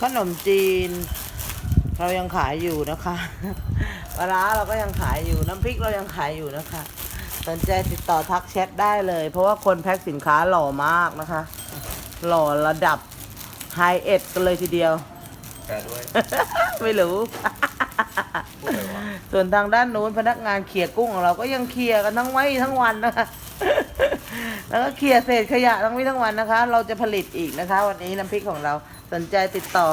ขนมจีน เรายังขายอยู่นะคะปลาร้าเราก็ยังขายอยู่น้ำพริกเรายังขายอยู่นะคะ สนใจติดต่อทักแชทได้เลย เพราะว่าคนแพ็คสินค้าหล่อมากนะคะ หล่อระดับไฮเอ็ดกันเลยทีเดียวแกด้วยไม่รู้ พูดเลยวะ ส่วนทางด้านนู้นพนักงานเขี่ยกุ้งของเราก็ยังเคลียร์กันทั้งไว้ทั้งวันนะคะ แล้วก็เคลียร์เศษขยะทั้งวี่ทั้งวันนะคะ เราจะผลิตอีกนะคะ วันนี้น้ำพริกของเราสนใจติดต่อ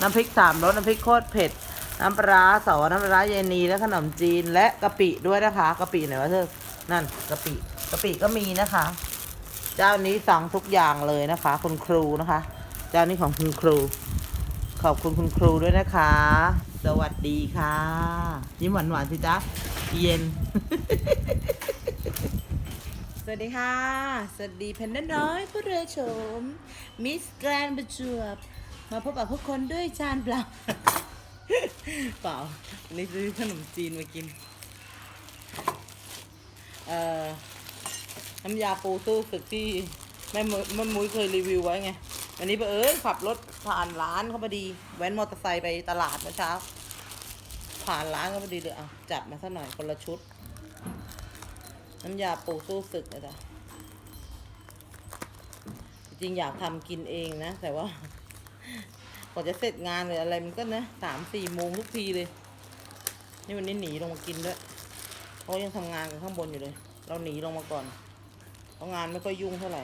น้ำพริกสามรสน้ำพริกโคตรเผ็ด น้ำปลาร้าสอน้ำปลาเยนีและขนมจีนและกะปิด้วยนะคะกะปิไหนวะเธอนั่นกะปิกะปิก็มีนะคะ เจ้านี้สั่งทุกอย่างเลยนะคะ คุณครูนะคะ เจ้านี้ของคุณครู ขอบคุณคุณครูด้วยนะคะ สวัสดีค่ะ ยิ้มหวานหวานๆสิจ๊ะเย็น สวัสดีค่ะ สวัสดีแพนด้าน้อยผู้เรือโฉมมิสแกรนประจวบ มาพบกับพวกคนด้วยจานเปล่า เปล่าอันนี้ซื้อขนมจีนมากิน เอ่อ น้ำยาปูตู้สึกที่แม่แม่มุ้ยเคยรีวิวไว้ไง วันนี้ไปเออขับรถผ่านร้านเขาพอดี แว้นมอเตอร์ไซค์ไปตลาดเมื่อเช้า ผ่านร้านเขาพอดีเลยเอาจัดมาสักหน่อยคนละชุด น้ำยาปูสู้ศึกนะจ๊ะจริงอยากทำกินเองนะ แต่ว่ากว่าจะเสร็จงานเลยออะไรมันก็นะสามสี่โมงทุกทีเลย นี่วันนี้หนีลงมากินด้วยเขายังทำงานกันข้างบนอยู่เลย เราหนีลงมาก่อนเพราะงานไม่ค่อยยุ่งเท่าไหร่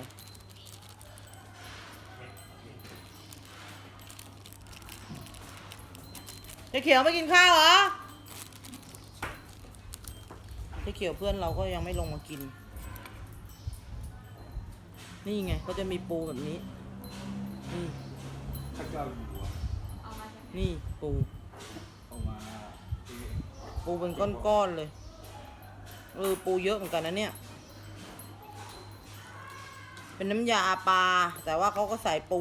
เจ๊เขียวไม่กินข้าวเหรอ เจ๊เขียวเพื่อนเราก็ยังไม่ลงมากิน นี่ไงเขาจะมีปูแบบนี้ นี่ข้าเจ้าอยู่หัวนี่ปูเอามาที่ปูเป็นก้อนๆเลยเออปูเยอะเหมือนกันนะเนี่ย เป็นน้ำยาปลาแต่ว่าเขาก็ใส่ปู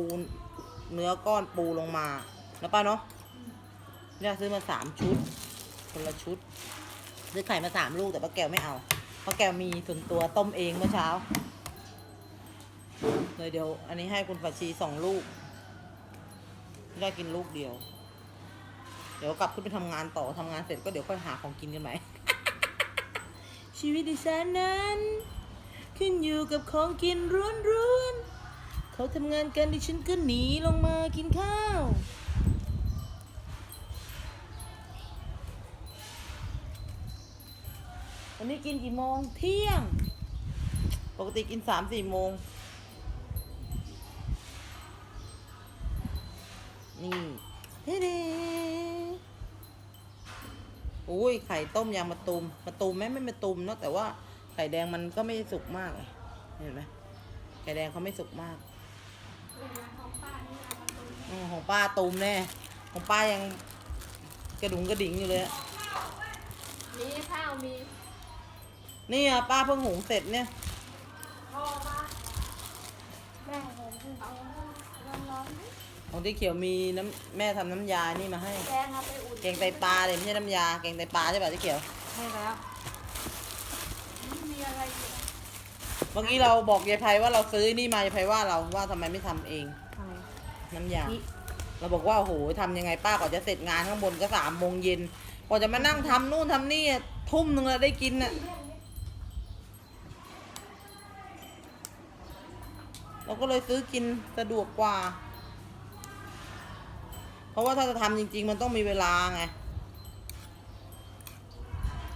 เนื้อก้อนปูลงมานะป้าเนาะเนี่ยซื้อมาสามชุดคนละชุด ซื้อไข่มาสามลูกแต่ป้าแก้วไม่เอาป้าแก้วมีส่วนตัวต้มเองเมื่อเช้าเลยเดี๋ยว อันนี้ให้คุณฝัชชีสองลูกได้กินลูกเดียว เดี๋ยวกลับขึ้นไปทำงานต่อทำงานเสร็จก็เดี๋ยวค่อยหาของกินกันใหม่ชีวิตดิฉันนั้น ขึ้นอยู่กับของกินร้วนๆเขาทำงานกันดิฉันก็หนีลงมากินข้าว นนี้กินกี่โมง เที่ยง ปกติกินสามสี่โมง นี่เฮ้เด้โอ้ยไข่ต้มยางมะตูมมะตูมแม่ไม่มะตูมเนาะแต่ว่าไข่แดงมันก็ไม่สุกมากเลยเห็นไหมไข่แดงเขาไม่สุกมากอมของป้าตูมแน่ของป้ายังกระดุงกระดิ่งอยู่เลยอะมีข้าวมี นี่อะป้าเพิ่งหุงเสร็จเนี่ยพ่อมาแม่ผมเอาร้อนๆไหมของที่เขียวมีน้ำแม่ทำน้ำยานี่มาให้แกงเอาไปอุ่นแกงไตปลาเลยไม่ใช่น้ำยาแกงไตปลาใช่ป่ะที่เขียว ใช่แล้ว ไม่มีอะไรอยู่ เมื่อกี้เราบอกยายไพว่าเราซื้อนี่มายายไพว่าเราว่าทำไมไม่ทำเอง อะไรน้ำยา นี่เราบอกว่าโอ้โหทำยังไงป้ากว่าจะเสร็จงานข้างบนก็สามโมงเย็นกว่าจะมานั่งทำนู่นทำนี่อะทุ่มหนึ่งแล้วได้กินน่ะ เราก็เลยซื้อกินสะดวกกว่า เพราะว่าถ้าจะทำจริง ๆ มันต้องมีเวลาไง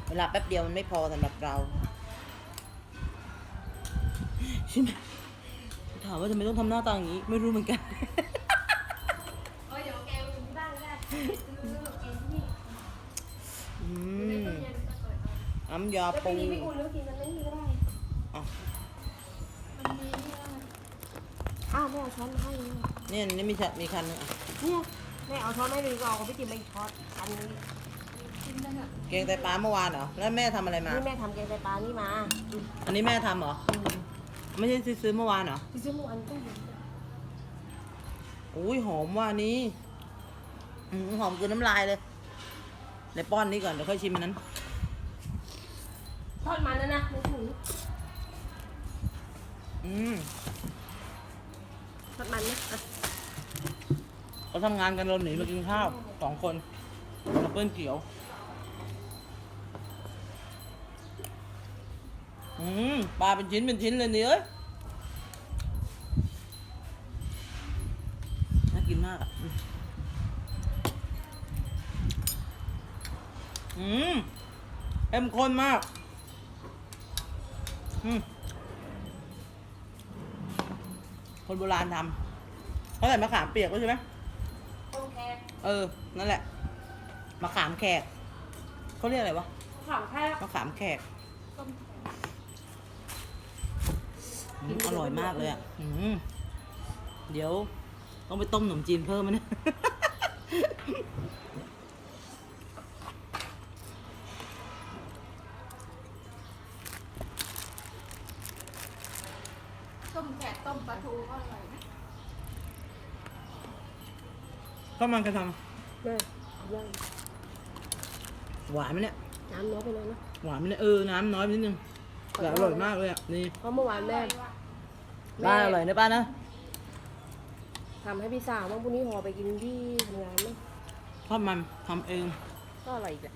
เวลาแป๊บเดียวมันไม่พอสำหรับเราใช่ไหมถามว่าทำไมต้องทำหน้าตาอย่างนี้ ไม่รู้เหมือนกันเออเดี๋ยวแกไปอุ่นที่บ้านก็ได้ซื้อแกงที่นี่อืในมตู้เย็นจะเปิดเอาน้ำยาแล้วไปปูดีไม่อุ่นแล้วกินมัน อ้าวแม่เอาช้อนมาให้เลยเนี่ยนี่มีชะมีคันหนึงอะเนี่ยแม่เอาช้อนไม่ดีก็เอาของพี่จิมไปอีกช้อนอันนี้กินได้เนี่ยเกงไตปลาเมื่อวานเหรอแล้วแม่ทำอะไรมา นี่แม่ทำแกงไตปลานี่มาอันนี้แม่ทำเหรอ ไม่ใช่ซื้อเมื่อวานเหรอที่ซื้อเมื่อวานต้องเห็นอุ้ยหอมว่านี้อืมหอมคือน้ำลายเลยในป้อนนี้ก่อนเดี๋ยวค่อยชิมอันนั้นทอดมันนะนะในถุงอืม ทอดมันนะอะเขาทำงานกันเราหนีมากินข้าวสองคนกับเพื่อนเกี่ยว อืมปลาเป็นชิ้นเป็นชิ้นเลยนี่เอ้ยน่ากินมากอะ อืมเข้มข้นมาก อืม คนโบราณทำเขาใส่มะขามเปียกด้วยใช่ไหมต้มแคกเออ นั่นแหละ มะขามแขกเขาเรียกอะไรวะ ขามแคกมะขามแขกต้มแคกอืมอร่อยมากเลยอะอืมเดี๋ยว ต้องไปต้มขนมจีนเพิ่มมั้ยเนี่ย ต้มแคกต้มปลาทูก็อร่อยนะ ข้าวมันกระทแม่ย่างำหวานไหมเนี่ย น้ำน้อยไปเลยนะหวานไหมเนี่ยเออ น้ำน้อยไปนิดนึงแต่อร่อยมากเลยอะ นี่เพราะเมื่อวานแม่ป้าอร่อยนะป้านะ ทำให้พี่สาวว่าพรุ่งนี้หอไปกินที่ทำงานไหมทอดมันทำเอง ก็อร่อยอีกแหละ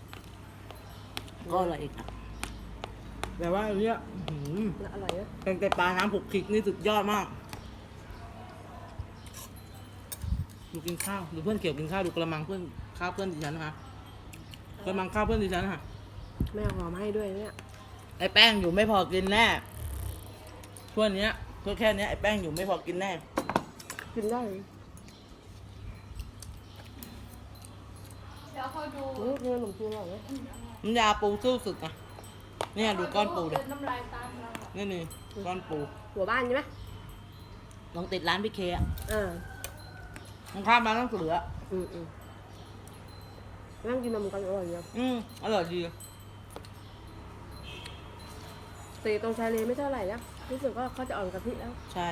ก็อร่อยอีกอะแต่ว่าอันเนี้ยอื้อหือน่าอร่อยนะแกงไตปลาน้ำผุกขิกนี่สุดยอดมาก ดูกินข้าวดูเพื่อนเกี่ยวกินข้าวดูกระมังเพื่อนข้าวเพื่อนดิฉันนะคะกระมังข้าวเพื่อนดิฉันค่ะแม่เอาหอมให้ด้วยเนี่ยไอ้แป้งอยู่ไม่พอกินแน่ช่วงเนี้ยช่วงแค่เนี้ยไอ้แป้งอยู่ไม่พอกินแน่กินได้เดี๋ยวเขาดูโอ้ยกินขนมจีนอร่อยนะน้ำยาปูสู้สึกอะเนี่ยดูก้อนปูเลเลยยน้ำลายตามเราอะนี่นี่ก้อนปูหัวบ้านใช่ไหมลองติดร้านพี่เคอะอ่า ตรงข้ามร้านต้องเสืออะอืมอืมนั่งกินนมกันอร่อยเนาะอืมอร่อยดีแต่ตรงชายเลนไม่เท่าไหร่นะรู้สึกว่าเขาจะอ่อนกะทิแล้ว ใช่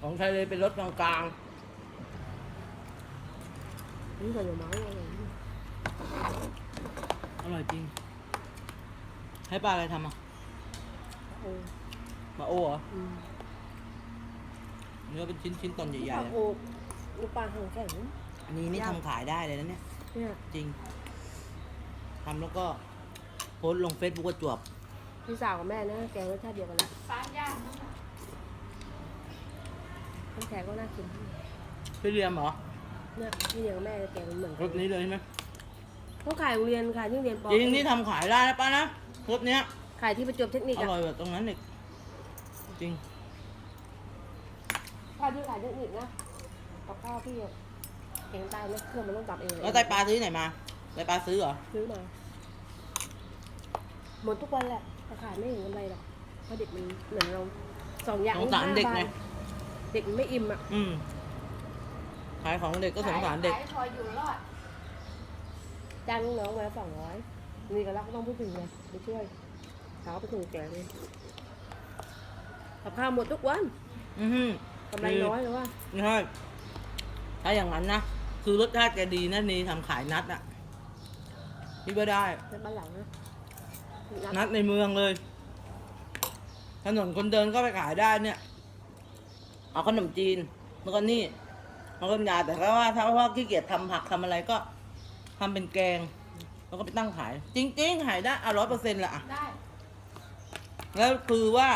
ของไทยเลยเป็นรสกลางนี่ใส่หน่อไม้อร่อยนะๆ อร่อยจริง ให้ปลาอะไรทำอะเออปลาโอ้เหรอ อืมเนื้อเป็นชิ้นชิ้นๆตอนใหญ่ปลาๆอะโอบลูกปลาหางแข็งอันนี้นี่ทำขายได้เลยนะเนี่ย เนี่ยจริง ทำแล้วก็โพสต์ลงเฟซบุ๊กว่าจวบ พี่สาวกับแม่นะแกงรสชาติเดียวกันนะปลาย่างนั่นน่ะน้ำแข็งก็น่ากินพี่เรียมเหรอเนี่ยพี่เลี้ยงแม่แกงเหมือนรกันถนี้เลยใช่ไหม เขาขายโรงเรียนขายที่โรงเรียนปอจริงนี่ทำขายได้นะป้านะรถเนี้ยขายที่ประจวบเทคนิคออะร่อยแบบตรงนั้นอีกจริงขายที่ขายเทคนิคนะกับข้าวพี่อะแกงใต้เนี่ยเครื่องมันต้องตับเองเลยแล้วไตปลาซื้อไหนมาไตปลาซื้อเหรอซื้อมาหมดทุกวันแหละแต่ขายไม่ถึงกำไรหรอกเพราะเด็กมันเหมือนเราสองอย่างสงสารเด็กไงห้บทเด็กมันไม่อิ่มอะอืมขายของเด็กก็สงสารเด็ก ขายพออยู่รอด จ้างลูกน้องมาสองร้อยนี่ก็รักก็ต้องพูดถึงเลยไปช่วยเขาไปส่งแกเลยกับข้าวหมดทุกวันอือหือกำไรน้อยหรือว่าใช่ถ้าอย่างนั้นนะคือรสชาติแกดีนะนี่ทำขายนัดอะนี่ก็ได้ในบ้านหลังนะนัดในเมืองเลย ถนนคนเดินก็ไปขายได้เนี่ย เอาขนมจีนแล้วก็นี่แล้วก็ยาแต่ก็ว่าถ้าว่าขี้เกียจทำผักทำอะไรก็ ทำเป็นแกง แล้วก็ไปตั้งขาย จริง ๆ ขายได้อะร้อยเปอร์เซ็นต์ละอะ ได้ แล้วคือว่า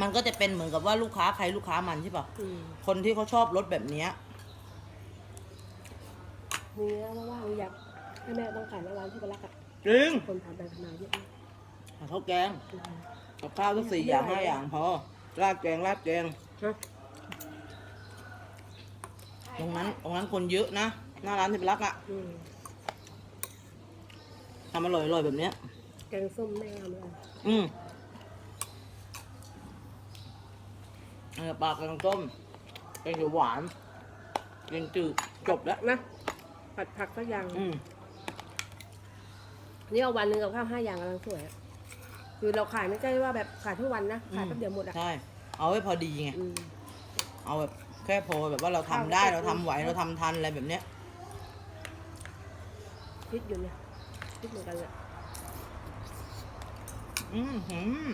มันก็จะเป็นเหมือนกับว่าลูกค้าใครลูกค้ามันใช่ป่ะ อืมคนที่เขาชอบรสแบบเนี้ย มีนะว่างๆอยากให้แม่ต้องขายในร้านที่กรักอะจริงคนผ่านไปผ่านมาเยอะมากข้าวแกงอืม กับข้าวทั้งสี่อย่างห้าอย่างพอราดแกงราดแกงฮะ ตรงนั้นตรงนั้นคนเยอะนะหน้าร้านที่รักอะ อืม ทำอร่อยอร่อยแบบเนี้ย แกงส้มแม่ทำอะไรอืมเออปลากระต้มแกงเขียวหวานแกงจืดจบแล้ว นะผัดผักสักอย่างอืมนี่เอาวันหนึ่งกับข้าวห้าอย่างกำลังสวยอะคือเราขายไม่ใช่ว่าแบบขายทุกวันนะขายแป๊บเดียวหมดอะใช่ เอาไว้พอดีไง อืม เอาแบบแค่พอแบบว่าเราทำได้ เราทำไหว เราทำทันอะไรแบบเนี้ย คิดอยู่เนี่ย คิดเหมือนกันเลยอืมหืม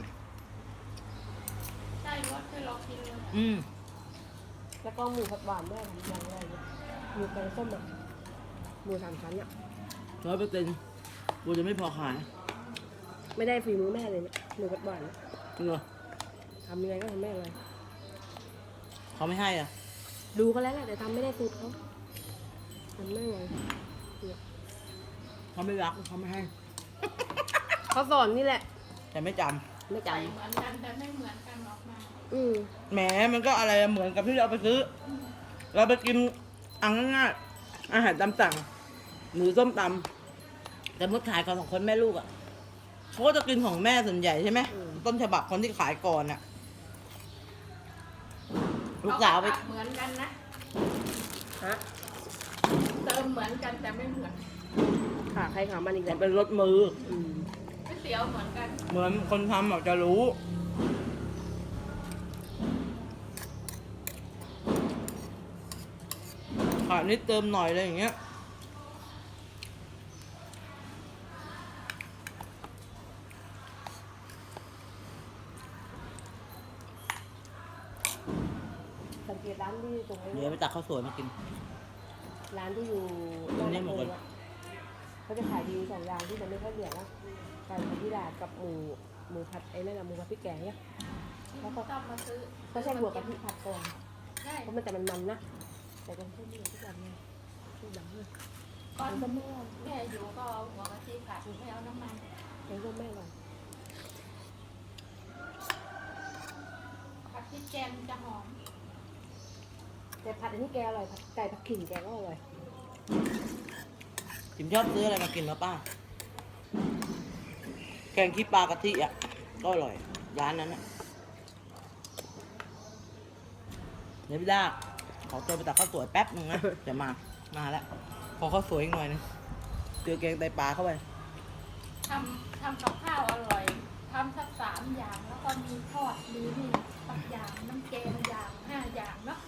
ใช่รสเคยลองกินเลยอืมแล้วก็หมูผัดหวานด้วยทำอย่างแรกเลยหมูแกงส้มอะหมูสามชั้นอะร้อยเปอร์เซ็นต์กูจะไม่พอขายไม่ได้ฝีมือแม่เลยเนี่ยหมูผัดหวานเนี่ยจริงเหรอทำยังไงก็ทำไม่อะไรเขาไม่ให้อะ ดูเขาแล้วแหละแต่ทำไม่ได้สูตรเขาทำไม่ไงเนี่ย เขาไม่รักเขาไม่ให้ เขาสอนนี่แหละ แต่ไม่จำไม่ใส่จำเหมือนกันแต่ไม่เหมือนกันออกมาอืมแหมมันก็อะไรเหมือนกับที่เราไปซื้อ เราไปกินเอังง่ายๆอาหารตามสั่งหรือส้มตำแต่มดขายของสองคนแม่ลูกอะเขาก็จะกินของแม่ส่วนใหญ่ใช่ไหมต้นฉบับคนที่ขายก่อนอะลูกสาวไปเอผัดเหมือนกันนะ ฮะ เติมเหมือนกันแต่ไม่เหมือน ขาใครขามันอีกมัแล้นวเป็นรสมืออืมก๋วยเตี๋ยวเหมือนกันเหมือนคนทำอาจจะรู้ ขาดนิดเติมหน่อยอะไรอย่างเงี้ย สังเกตร้านที่ตรงนี้เดี๋ยวไปตักข้าวสวยมากิน ร้านที่อยู่ตรงนี้หมดเลย เขาจะขายดีสองอย่างที่มันไม่ค่อยเหลือนะไก่ผัดที่ดาดกับหมูหมูผัดไอ้นั่นแหละหมูผัดพริกแกงเนี่ยแล้วก็ต้องมาซื้อก็ใช่หัวกะทิผัดก่อนใช่เพราะมันแต่มันมันนะแต่ก็ไม่ใช่เหลือทุกอย่างเลยทุกอย่างเลยก่อนแม่อยู่ก็เอาหัวกะทิผัดไม่เอาน้ำมันแกงส้มแม่ก่อนผัดพริกแกงมันจะหอมแต่ผัดอันนี้แกอร่อยผัดไก่ผัดขิงแกก็อร่อย จิมชอบซื้ออะไรมากินมาป้า แกงขี้ปลากะทิอะ ก็อร่อย ร้านนั้นอะเดี๋ยวพี่ดาขอตัวไปตักข้าวสวยแป๊บนึงนะเดี๋ยวมา มาแล้ว ขอข้าวสวยอีกหน่อยนึงเจอแกงไตปลาเข้าไป ทำทำกับข้าวอร่อยทำสักสามอย่างแล้วก็มีทอดมีนี่สักอย่างน้ำแกงอย่างห้าอย่างเนาะ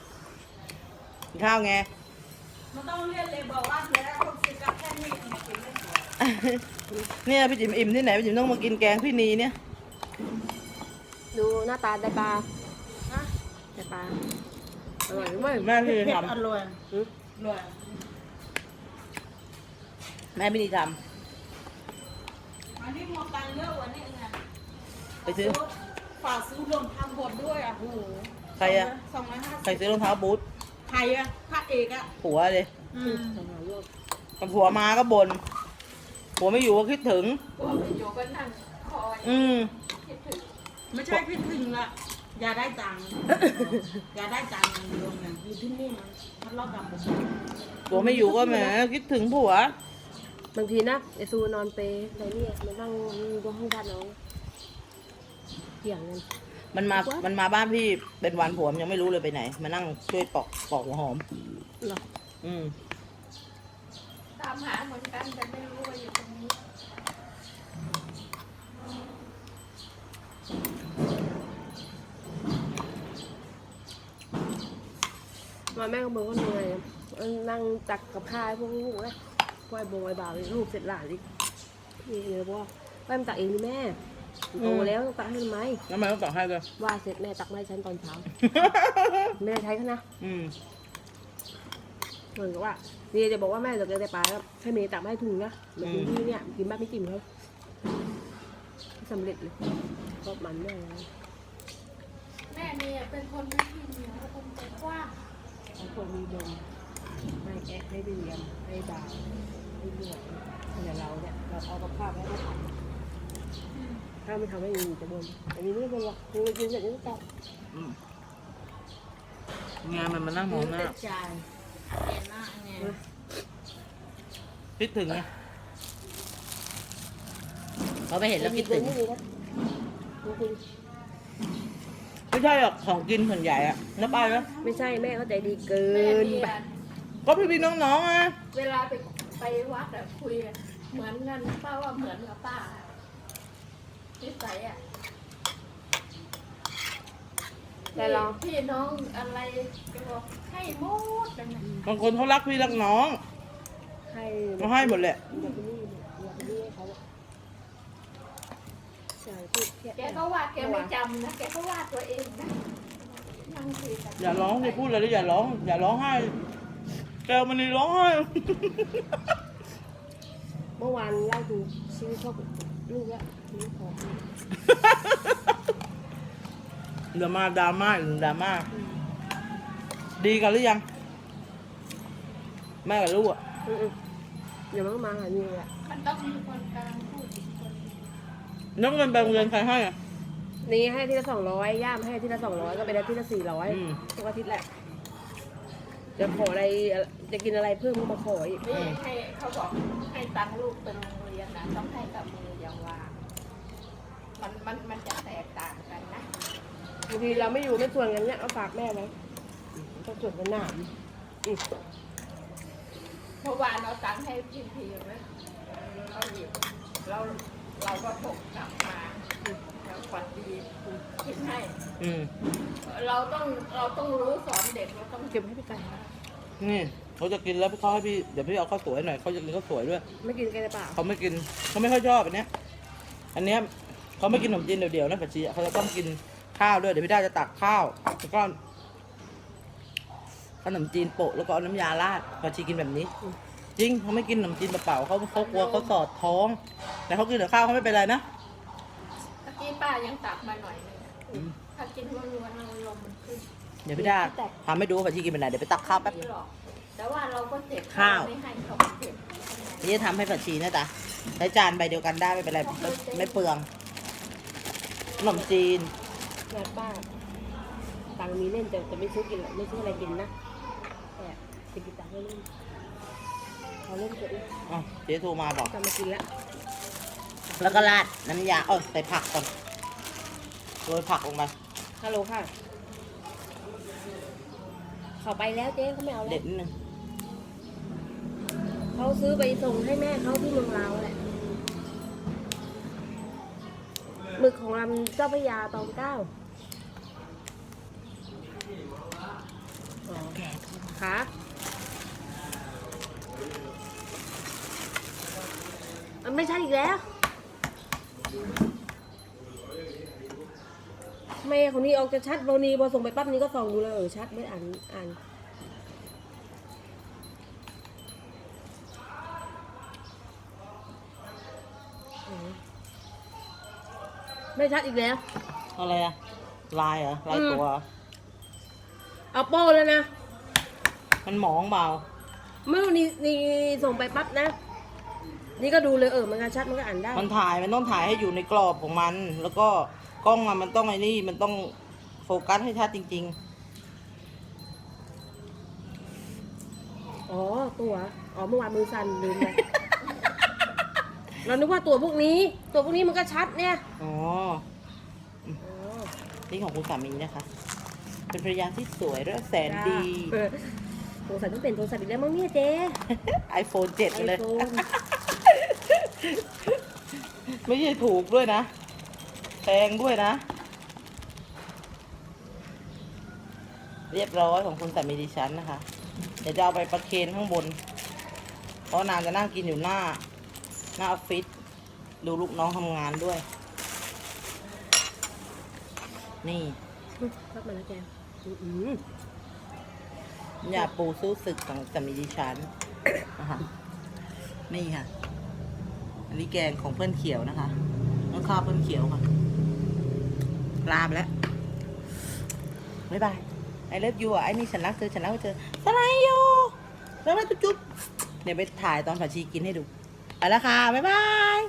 กินข้าวไงมันต้อง เรียนเลยบอกว่าเดี๋ยวเราคนซื้อกับแค่นี้มากินได้สวยเนี่ยพี่จิ๋มอิ่มที่ไหนพี่จิ๋มต้องมากินแกงพี่นีเนี่ยดูหน้าตาไตปลาไตปลาอร่อยไหมแม่พี่นีทอร่อยอืมอร่อยำแม่พี่นีทอันนี้หมดตังค์เยอะกวันนี้ไงำไปซื้อฝากซื้อรวมทำบทด้วยอะโอ้โหใครอะสองร้อยห้าใครสิบซื้อรองเท้าบูท ใครอะพระเอกอะผัวเลยอืมอาหารรวมกับผัวมาก็บน่นผัวไม่อยู่ก็คิดถึงพวกที่อยู่ก็นั่งคอยอืมคิดถึงไม่ใช่พี่ถึงละอย่าได้ตังค์อย่าได้ตังค์อย่างเดียวไงอยู่ที่นี่มันทะเลาะกับผมผัวไม่อยู่ก็แหมคิดถึงผัว บางทีนะไอซูนอนเปรย์อะไรเนี่ยมันนั่งดูห้องด้านน้องเถียงกัน มันมา มันมาบ้านพี่เป็นวันผัวมันยังไม่รู้เลยไปไหน มานั่งช่วยปอกปอกหัวหอม เหรอ อืม ตามหาเหมือนกันแต่ไม่รู้ว่าอยู่ตรงนี้มาแม่ก็บอกว่าเหนื่อยเออนั่งจักกับข้าวให้พวกลูกนะพวกไอ้บงไอ้บ่าวลูกเสร็จหลานอีกพี่เลยบอกว่าแม่มันตักเองดิแม่ โตแล้วต้องตักให้ทำไมแล้วทำไมต้องตอกให้เลยว่าเสร็จแม่ตักมาให้ฉันตอนเช้า แม่ใช้เขานะอืมเหมือนกับว่านี่จะบอกว่าแม่เดี๋ยวแกจะไปแล้วให้เมย์ตักมาให้ถุงนะเหมือนถุงที่เนี่ยกินบ้านพี่จิ๋มเขาสำเร็จเลยก็มันแม่เลยแม่เนี่ยเป็นคนไม่ขี้เหนียวคนใจกว้างบางคนมีดมให้แอะให้เรียมให้บาวให้เหนื่อยอย่างเราเนี่ยเราเอากับข้าวให้เขาทำ ถ้าไม่ทำให้มีจะบ่นแต่มีไม่เป็นหรอกมีกินเสร็จนี่ตักอืมงานมันมานั่งมองหน้าเต็ดใจเห็นหน้าไงคิดถึงไงเราไปเห็นแล้วคิดถึงไม่มีนะจริงไม่ใช่หรอกของกินส่วนใหญ่อะนะป้านะๆไม่ใช่แม่เขาใจดีเกิแม่นเนี่ไปยก็พี่พี่น้องๆอะเวลาไปไปวัดอะคุยอะเหมือนกันป้าว่าเหมือนกับป้า นิสัยอะแต่เราพี่น้องอะไรก็บอกให้หมดเลยนะบางคนเขารักพี่รักน้องให้เขาให้หมดแหละ อยากไปนี่อยากไปนี่ให้เขาอะใช่พูดเครียดแกก็ว่าแกไม่จำนะแกก็ว่าตัวเองนะนั่งคุยกันอย่าร้องสิพูดเลยอย่าร้อง อย่าร้องไห้แกวมันนี่ร้องไห้ เมื่อวานเล่าถึงชีวิตครอบครัว ลูกแล้วลูกของเดี๋ยวมาดราม่าอีกหนึ่งดราม่าดีกันหรือยัง แม่กับลูกอะอืมๆเดี๋ยวมันก็มาหานี่แหละมันต้องมีคนกลางพูดอีกคนน้องเงินไปโรงเรียนใครให้อะ นี่ให้ที่ละสองร้อยย่ามให้ที่ละสองร้อยก็เป็นอาที่ละสี่ร้อยอืม ทุกอาทิตย์แหละ จะขออะไรจะกินอะไรเพิ่มก็มาขออีก นี่ให้เขาบอกให้ตังค์ลูกไปโรงเรียนนะต้องให้กับมืออย่างว่ามันมันมันจะแตกต่างกันนะ บางทีเราไม่อยู่ไม่ส่วนกันเนี่ยเอาฝากแม่ไว้ต้องส่วนกันหนามอืมเพราะว่าเราตังค์ให้พี่พีไว้เราหยิบเราเราก็ถกกลับมา แล้วฝันดีคิดให้ อืมเราต้องเราต้องรู้สอนเด็กเราต้องเก็บให้พี่ไก่นี่เขาจะกินแล้วเขาให้พี่เดี๋ยวพี่เอาข้าวสวยหน่อยเขาจะกินข้าวสวยด้วยไม่กินกันในป่าเขาไม่กินเขาไม่ค่อยชอบอันเนี้ย อันเนี้ยเขาไม่กินขนมจีนเดียวๆนะปัจจีเขาจะต้องกินข้าวด้วยเดี๋ยวพี่ได้จะตักข้าวแล้วก็ขนมจีนโปะแล้วก็เอาน้ำยาราดปัจจีกินแบบนี้จริงเขาไม่กินขนมจีนเปล่าๆเขาเขากลัวเขาสอดท้อง แต่เขากินแต่ข้าวเขาไม่เป็นไรนะตะกี้ ป้ายังตักมาหน่อยนึงอะถ้ากินล้วนๆลมมันขึ้นเดี๋ยวพี่ได้ทำให้ดูว่าปัจจีกินเป็นไหนเดี๋ยวไปตักข้าวแป๊บ ไม่หรอกแต่ว่าเราก็เจ็บข้าว ไม่ให้เขาเจ็บนี่จะทำให้ปัจจีนะจ๊ะใช้จานใบเดียวกันได้ไม่เป็นไรไม่ไม่เปลืองขนมจีนงานป้าตังค์มีเล่นแต่แต่ไม่ซื้อกินหรอกไม่ซื้ออะไรกินนะแต่จะกินตังค์ไม่เล่นเขาเล่นเถอะอ๋อเจ๊โทรมาบอกจะมากินแล้วแล้วก็ราดน้ำยาเออใส่ผักก่อน โรยผักลงไปฮัลโหลค่ะเขาไปแล้วเจ๊เขาไม่เอาแล้เด็วดนิดนึงเขาซื้อไปส่งให้แม่เขาที่เมืองลาวแหละหมึกของลำเจ้าพระยาตองเก้าอ๋อค่ะมันไม่ใช่อีกแล้ว ทำไมคนนี้ออกจะชัดโบนีพอส่งไปปั๊บนี้ก็ส่องดูเลยเออชัดไม่อ่านอ่านไม่ชัดอีกแล้ว อะไรอะลายเหรอลายตัวเหรอเอาโป้แล้วนะ มันหมองเบาเมื่อนี่นี่ส่งไปปั๊บนะ นี่ก็ดูเลยเออมันก็ชัดมันก็อ่านได้ มันถ่ายมันต้องถ่ายให้อยู่ในกรอบของมัน แล้วก็ กล้องอะมันต้องไอ้นี่มันต้องโฟกัสให้ชัดจริง อ๋อตัว อ๋อเมื่อวานมือสั่นลืมไป เรานึกว่าตัวพวกนี้ ตัวพวกนี้มันก็ชัดเนี่ยๆ อ๋อ อ๋อนี่ของคุณสามีนะคะ เป็นภรรยาที่สวยและแสนดีเออโทรศัพท์ต้องเป็นโทรศัพท์อีกแล้วมั้งเนี่ยเจ๊ iPhone 7ไอเลยโฟนไม่ใช่ถูกด้วยนะ แพงด้วยนะ เรียบร้อยของคุณสามีดิฉันนะคะ เดี๋ยวจะเอาไปประเคนข้างบน เพราะนางจะนั่งกินอยู่หน้า หน้าออฟฟิศดูลูกน้องทำงานด้วย นี่รับมาแล้วแกอืมอย่าปูสู้ศึกของสามีดิฉันนะคะนี่ค่ะ อันนี้แกงของเพื่อนเขียวนะคะ แล้วข้าวเพื่อนเขียวค่ะ ลาไปแล้วบ๊ายบายไอเลิฟยูอะไอ้นี่ฉันรักเธอฉันรักเธอสไลด์ยูแล้วมาจุ๊บเดี๋ยวไปถ่ายตอนผัดชีกินให้ดูไปแล้วค่ะ บ๊ายบาย